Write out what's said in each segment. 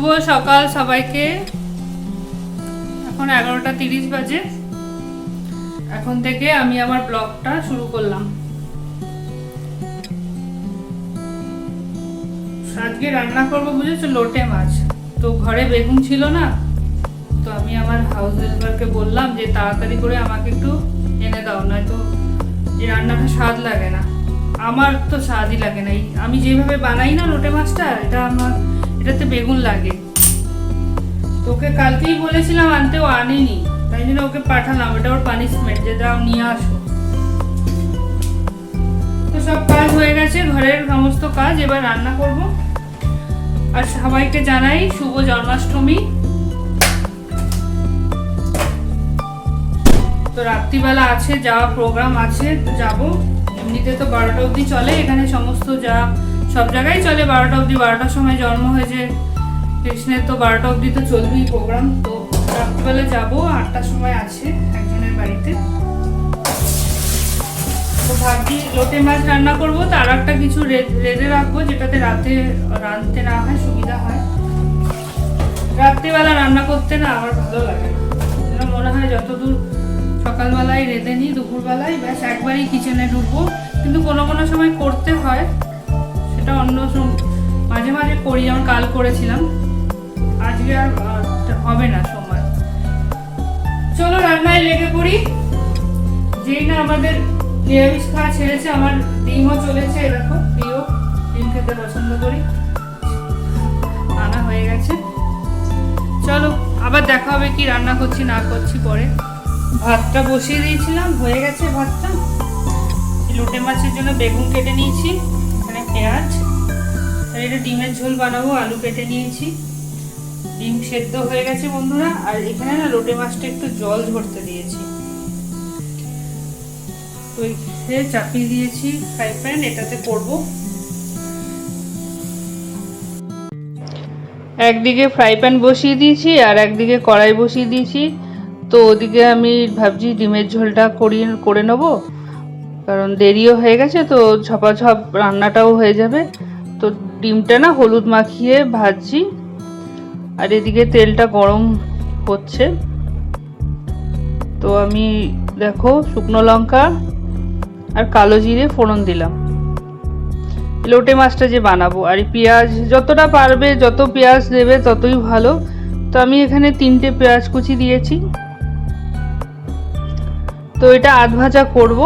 শুভ সকাল সবাইকে। এখন এগারোটা তিরিশ বাজে। এখন থেকে আমি আমার ব্লগটা শুরু করলাম। আজকে রান্না করব বুঝেছ? লোটে মাছ। তো ঘরে বেগুন ছিল না, তো আমি আমার হাউস হেল্পারকে বললাম যে তাড়াতাড়ি করে আমাকে একটু এনে দাও না নয়তো এই রান্নাটা স্বাদ লাগে না। আমার তো স্বাদই লাগে না। আমি যেভাবে বানাই না লোটে মাছটা, এটা আমার এটাতে বেগুন লাগে। তোকে কালকেই বলেছিলাম আনতে, ও আনেনি। তাই জন্য ওকে পাঠালাম, এটা ওর পানিশমেন্ট যে যাও নিয়ে আসো। তো সব কাজ হয়ে গেছে, ঘরের সমস্ত কাজ, এবার রান্না করব। আর সবাইকে জানাই শুভ জন্মাষ্টমী। তো রাত্রিবেলা আছে যাওয়া প্রোগ্রাম আছে, তো যাব। এমনিতে তো বারোটা অবধি চলে, এখানে সমস্ত যা সব জায়গায় চলে, বারোটা অবধি বারোটার সময় জন্ম হয়েছে। কৃষ্ণের তো বারোটা অবধি তো চলবেই প্রোগ্রাম তো রাত্রিবেলা যাব, আটটার সময় আছে একজনের বাড়িতে। তো ভাবছি লোটে মাছ রান্না করব, তার একটা কিছু রেঁধে রাখব, যেটাতে রাতে রাঁধতে না হয়, সুবিধা হয়। রাত্রিবেলা রান্না করতে না আমার ভালো লাগে মনে হয় যতদূর সকালবেলায় রেঁধে নিই, দুপুরবেলায়, ব্যাস একবারই কিচেনে ঢুকবো। কিন্তু কোনো কোনো সময় করতে হয়। সেটা অন্য মাঝে মাঝে করি, যেমন কাল করেছিলাম। আজকে আর হবে না সময় চলো রান্নায় লেগে পড়ি। যেই না আমাদের নিরামিষ খাওয়া ছেড়েছে, আমার ডিমও চলেছে দেখো, প্রিয়, ডিম খেতে পছন্দ করি। আনা হয়ে গেছে। চলো, আবার দেখা হবে কি রান্না করছি, না করছি পরে। ভাতটা বসিয়ে দিয়েছিলাম, হয়ে গেছে ভাতটা। লোটে মাছের জন্য বেগুন কেটে নিয়েছি। পেঁয়াজ, আর এটা ডিমের ঝোল বানাবো, আলু কেটে নিয়েছি। ডিম সেদ্ধ হয়ে গেছে বন্ধুরা, আর এখানে না লোটে মাছটা একটু জল ঝরতে দিয়েছি। তো চাপিয়ে দিয়েছি ফ্রাই প্যান, এটাতে করব। একদিকে ফ্রাই প্যান বসিয়ে দিয়েছি, আর একদিকে কড়াই বসিয়ে দিয়েছি। তো ওদিকে আমি ভাবছি ডিমের ঝোলটা করিয়ে, করে নেব। কারণ দেরিও হয়ে গেছে, তো ঝপাঝপ রান্নাটাও হয়ে যাবে। তো ডিমটা না হলুদ মাখিয়ে ভাজছি, আর এদিকে তেলটা গরম হচ্ছে। তো আমি দেখো শুকনো লঙ্কা আর কালো জিরে ফোড়ন দিলাম। লোটে মাছটা যে বানাবো, আর পেঁয়াজ যতটা পারবে, যত পেঁয়াজ দেবে ততই ভালো। তো আমি এখানে তিনটে পেঁয়াজ কুচি দিয়েছি। তো এটা আধ ভাজা করব।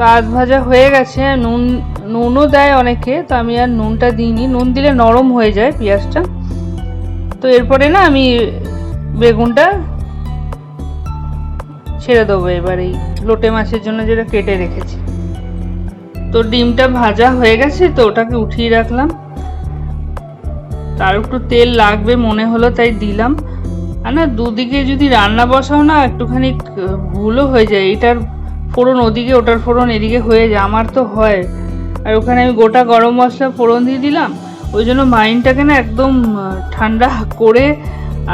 তো আধ ভাজা হয়ে গেছে, নুন, নুনও দেয় অনেকে, তো আমি আর নুনটা দিইনি। নুন দিলে নরম হয়ে যায় পেঁয়াজটা। তো এরপরে না আমি বেগুনটা ছেড়ে দেবো এবার এই লোটে মাছের জন্য যেটা কেটে রেখেছি। তো ডিমটা ভাজা হয়ে গেছে, তো ওটাকে উঠিয়ে রাখলাম। তার একটু তেল লাগবে মনে হলো, তাই দিলাম। আর না দুদিকে যদি রান্না বসাও না, একটুখানি ভুলও হয়ে যায়। এটার ফোড়ন ওদিকে, ওটার ফোড়ন এদিকে হয়ে যায়। আমার তো হয়। আর ওখানে আমি গোটা গরম মশলা ফোড়ন দিয়ে দিলাম। ওই জন্য মাইন্ডটাকে না একদম ঠান্ডা করে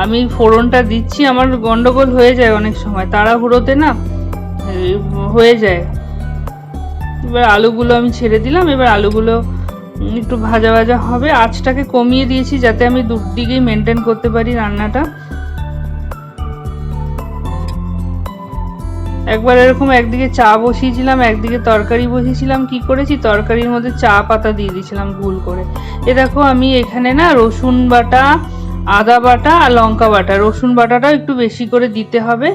আমি ফোড়নটা দিচ্ছি। আমার গন্ডগোল হয়ে যায় অনেক সময়। তাড়াহুড়োতে না হয়ে যায়। এবার আলুগুলো আমি ছেড়ে দিলাম। এবার আলুগুলো একটু ভাজা ভাজা হবে। আঁচটাকে কমিয়ে দিয়েছি যাতে আমি দুদিকেই মেনটেন করতে পারি রান্নাটা। একবার এরকম একদিকে চা বসিয়েছিলাম, একদিকে তরকারি বসিয়েছিলাম, কি করেছি? তরকারির মধ্যে চা পাতা দিয়ে দিয়েছিলাম ভুল করে। এ দেখো আমি এখানে না রসুন বাটা, আদা বাটা আর লঙ্কা বাটা, রসুন বাটাটাও একটু বেশি করে দিতে হবে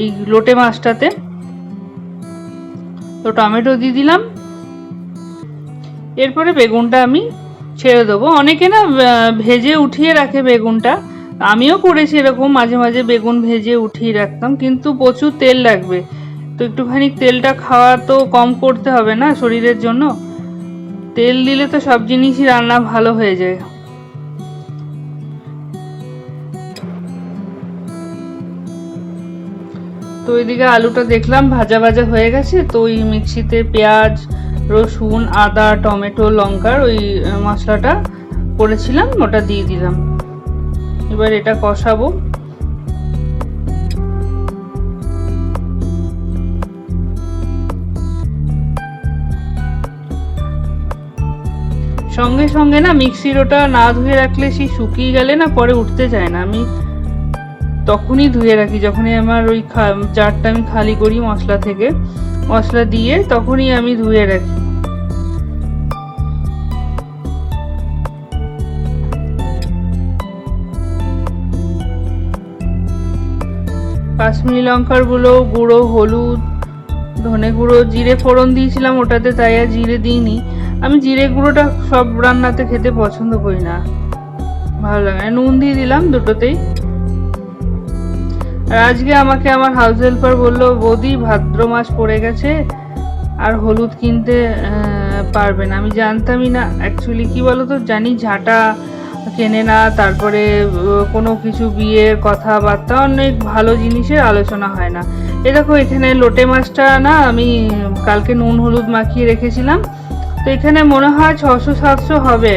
এই লোটে মাছটাতে। তো টমেটো দিয়ে দিলাম। এরপরে বেগুনটা আমি ছেড়ে দেবো। অনেকে না ভেজে উঠিয়ে রাখে বেগুনটা। আমিও করেছি এরকম, মাঝে মাঝে বেগুন ভেজে উঠিয়ে রাখতাম, কিন্তু প্রচুর তেল লাগবে। তো একটুখানি তেলটা খাওয়া তো কম করতে হবে না শরীরের জন্য। তেল দিলে তো সব জিনিসই রান্না ভালো হয়ে যায়। তো ওইদিকে আলুটা দেখলাম, ভাজা ভাজা হয়ে গেছে। তো ওই মিক্সিতে পেঁয়াজ, রসুন, আদা, টমেটো, লঙ্কার ওই মশলাটা করেছিলাম, ওটা দিয়ে দিলাম। এবার এটা কষাবো। সঙ্গে সঙ্গে না মিক্সির ওটা না ধুয়ে রাখলে সেই শুকিয়ে গেলে না পরে উঠতে চায় না। আমি তখনই ধুয়ে রাখি, যখনই আমার ওই জারটা আমি খালি করি মশলা থেকে। মশলা দিয়ে তখনই আমি ধুয়ে রাখি। কাশ্মীরি লঙ্কারগুলো গুঁড়ো, হলুদ, ধনে গুঁড়ো, জিরে ফোড়ন দিয়েছিলাম ওটাতে, তাই আর জিরে দিইনি। আমি জিরে গুঁড়োটা সব রান্নাতে খেতে পছন্দ করি না। ভালো লাগে নুন দিয়ে দিলাম দুটোতেই। আর আজকে আমাকে আমার হাউস হেল্পার বলল, বৌদি, ভাদ্র মাস পড়ে গেছে, আর হলুদ কিনতে পারবে না। আমি জানতামই না। অ্যাকচুয়ালি কি বলতো? জানি ঝাঁটা কেনে না, তারপরে কোনো কিছু বিয়ের কথাবার্তা, অনেক ভালো জিনিসের আলোচনা হয় না। এ দেখো, এখানে লোটে মাছটা না, আমি কালকে নুন হলুদ মাখিয়ে রেখেছিলাম। তো এখানে মনে হয় ছশো সাতশো হবে।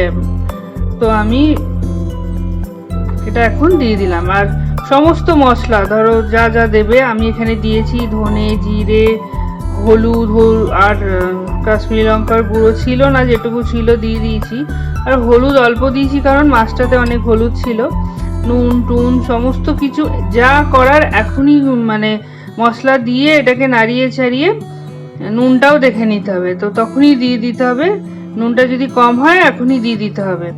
তো আমি এটা এখন দিয়ে দিলাম। আর সমস্ত মশলা, ধরো যা যা দেবে, আমি এখানে দিয়েছি ধনে, জিরে হলুদ, হল- আর কাশ্মীরি লঙ্কার গুঁড়ো ছিল না, যেটুকু ছিল দিয়ে দিয়েছি। আর হলুদ অল্প দিয়েছি কারণ মাছটাতে অনেক হলুদ ছিল। নুন, টুন, সমস্ত কিছু যা করার এখনই মানে মশলা দিয়ে এটাকে নাড়িয়ে ছাড়িয়ে নুনটাও দেখে নিতে হবে। তো তখনই দিয়ে দিতে হবে। নুনটা যদি কম হয়, এখনই দিয়ে দিতে হবে।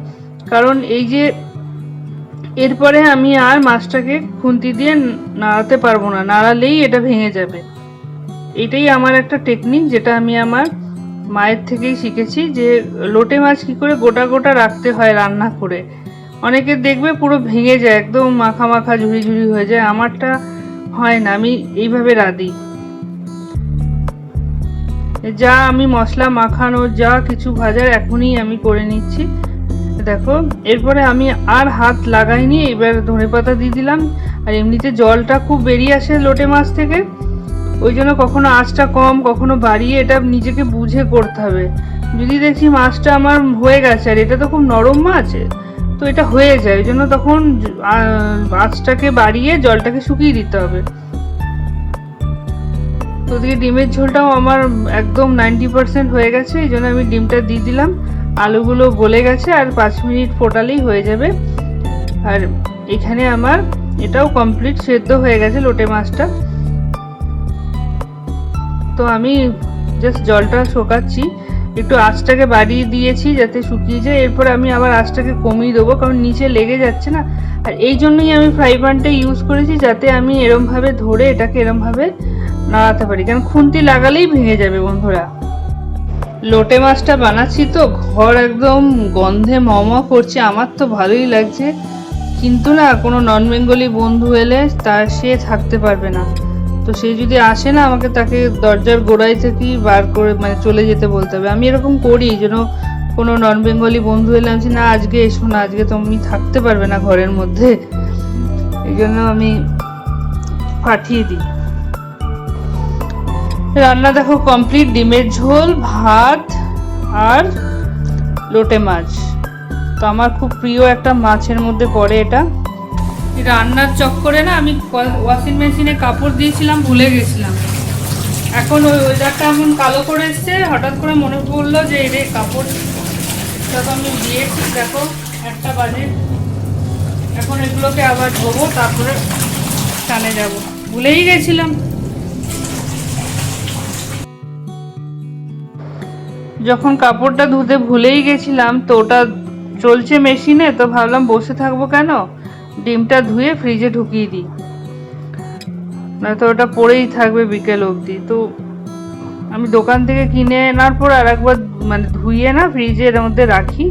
কারণ এই যে এরপরে আমি আর মাছটাকে খুন্তি দিয়ে নাড়াতে পারব না। নাড়ালেই এটা ভেঙে যাবে। এটাই আমার একটা টেকনিক যেটা আমি আমার মায়ের থেকেই শিখেছি যে লোটে মাছ কি করে গোটা গোটা রাখতে হয় রান্না করে। অনেকে দেখবে পুরো ভেঙে যায়, একদম মাখা মাখা ঝুড়ি ঝুড়ি হয়ে যায়। আমারটা হয় না, আমি এইভাবে রাঁধি। যা আমি মশলা মাখানো, যা কিছু ভাজার এখনই আমি করে নিচ্ছি। দেখো, এরপরে আমি আর হাত লাগাইনি, এবার ধনে পাতা দিয়ে দিলাম। আর এমনিতে জলটা খুব বেরিয়ে আসে লোটে মাছ থেকে। ওই জন্য কখনো আঁচটা কম, কখনো বাড়িয়ে এটা নিজেকে বুঝে করতে হবে। যদি দেখছি মাছটা আমার হয়ে গেছে, আর এটা তো খুব নরম মাছ, তো এটা হয়ে যায়। ওই জন্য তখন আঁচটাকে বাড়িয়ে জলটাকে শুকিয়ে দিতে হবে। তো ওদিকে ডিমের ঝোলটাও আমার একদম নাইনটি পার্সেন্ট হয়ে গেছে, এই জন্য আমি ডিমটা দিয়ে দিলাম। আলুগুলো গলে গেছে, আর পাঁচ মিনিট ফোটালেই হয়ে যাবে। আর এখানে আমার এটাও কমপ্লিট, সেদ্ধ হয়ে গেছে লোটে মাছটা। তো আমি জাস্ট জলটা শোকাচ্ছি। একটু আঁচটাকে বাড়িয়ে দিয়েছি যাতে শুকিয়ে যায়। এরপর আমি আবার আঁচটাকে কমিয়ে দেবো, কারণ নিচে লেগে যাচ্ছে না। আর এই জন্যই আমি ফ্রাই প্যানটা ইউজ করেছি যাতে আমি এরমভাবে ধরে এটাকে এরমভাবে নাড়াতে পারি। কারণ খুন্তি লাগালেই ভেঙে যাবে বন্ধুরা। লোটে মাছটা বানাচ্ছি তো, ঘর একদম গন্ধে মম করছে। আমার তো ভালোই লাগছে। কিন্তু না, কোনো নন বেঙ্গলি বন্ধু এলে তার সে থাকতে পারবে না। তো সে যদি আসে না, আমাকে তাকে দরজার গোড়ায় থেকেই বার করে মানে চলে যেতে বলতে হবে। আমি এরকম করি যেন কোনো নন বেঙ্গলি বন্ধু এলে আমি না, আজকে এসো না, আজকে তুমি থাকতে পারবে না ঘরের মধ্যে। এই জন্য আমি পাঠিয়ে দিই। রান্না দেখো কমপ্লিট ডিমের ঝোল, ভাত আর লোটে মাছ। তো আমার খুব প্রিয় একটা মাছের মধ্যে পড়ে এটা। রান্নার চক্করে না আমি ওয়াশিং মেশিনে কাপড় দিয়েছিলাম, ভুলে গেছিলাম। এখন ওই ওয়েদারটা এমন কালো করে এসছে, হঠাৎ করে মনে পড়ল যে এর কাপড় যখন আমি দিয়েছি, দেখো, একটা বাজে। এখন এগুলোকে আবার ধোবো, তারপরে টানে যাব। ভুলেই গেছিলাম। যখন কাপড়টা ধুতে ভুলেই গেছিলাম, তো ওটা চলছে মেশিনে তো ভাবলাম বসে থাকব কেন? ডিমটা ধুয়ে ফ্রিজে ঢুকিয়ে দিই। নয়তো ওটা পড়েই থাকবে বিকেল অবধি। তো আমি দোকান থেকে কিনে আনার পর আর একবার মানে ধুইয়ে না ফ্রিজের মধ্যে রাখি,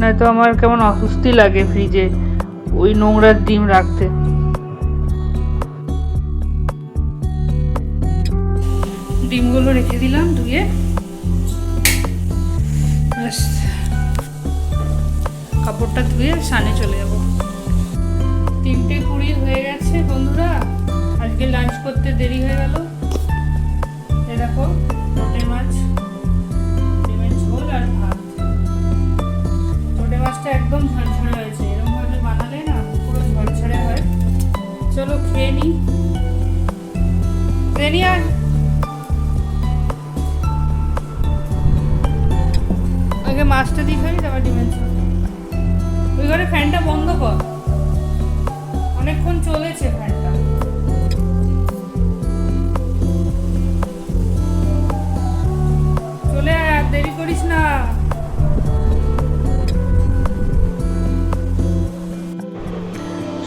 নয়তো আমার কেমন অস্বস্তি লাগে ফ্রিজে ওই নোংরার ডিম রাখতে। ডিমগুলো রেখে দিলাম ধুয়ে। কাপড়টা ধুয়ে সানে চলে যাব। তিনটে কুড়ি হয়ে গেছে বন্ধুরা। আজকে লাঞ্চ করতে দেরি হয়ে গেল। এ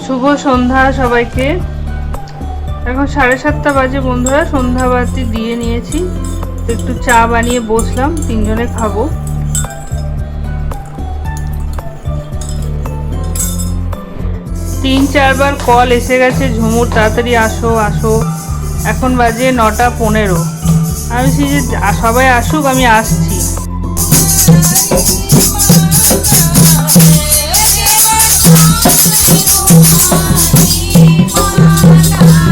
শুভ সন্ধ্যা সবাইকে। এখন সাড়ে সাতটা বাজে বন্ধুরা, সন্ধ্যাবাতি দিয়ে নিয়েছি। একটু চা বানিয়ে বসলাম, তিনজনে খাব। তিন চারবার কল এসে গেছে, ঝুমুর, তাড়াতাড়ি আসো আসো। এখন বাজে নটা পনেরো। আমি সেই যে, সবাই আসুক, আমি আসছি। Oh, my, oh, my, oh, my.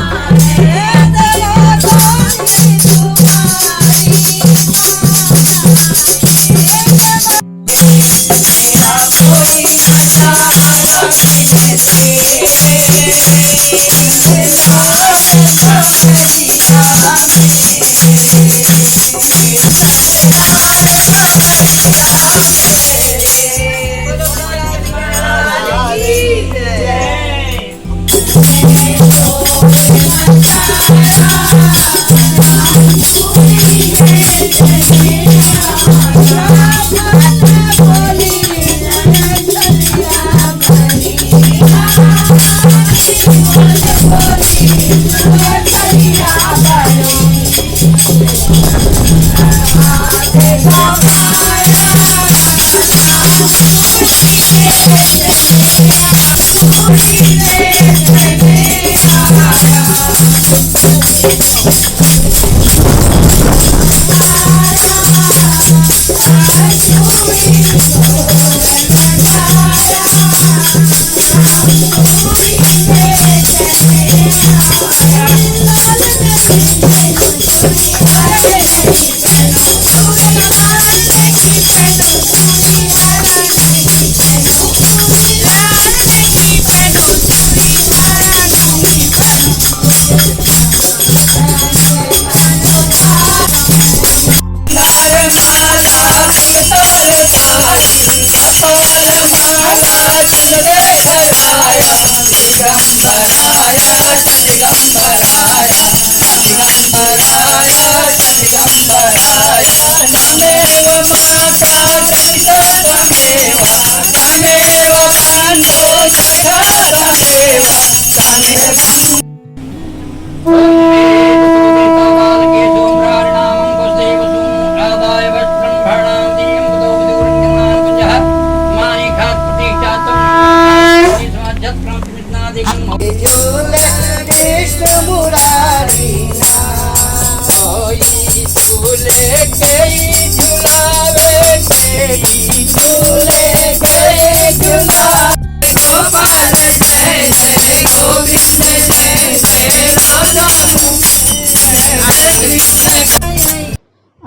ঝুলে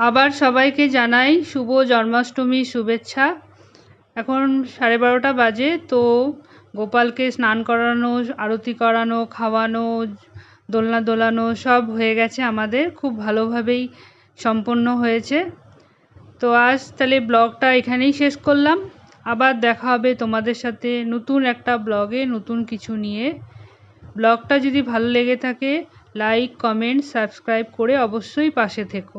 আবার সবাইকে জানাই শুভ জন্মাষ্টমীর শুভেচ্ছা। এখন সাড়ে বারোটা বাজে, তো গোপালকে স্নান করানো, আরতি করানো, খাওয়ানো, দোলনা দোলানো সব হয়ে গেছে আমাদের, খুব ভালোভাবেই সম্পন্ন হয়েছে। তো আজ তাহলে ব্লগটা এখানেই শেষ করলাম। আবার দেখা হবে তোমাদের সাথে নতুন একটা ব্লগে নতুন কিছু নিয়ে। ব্লগটা যদি ভালো লেগে থাকে, লাইক, কমেন্ট, সাবস্ক্রাইব করে অবশ্যই পাশে থেকো।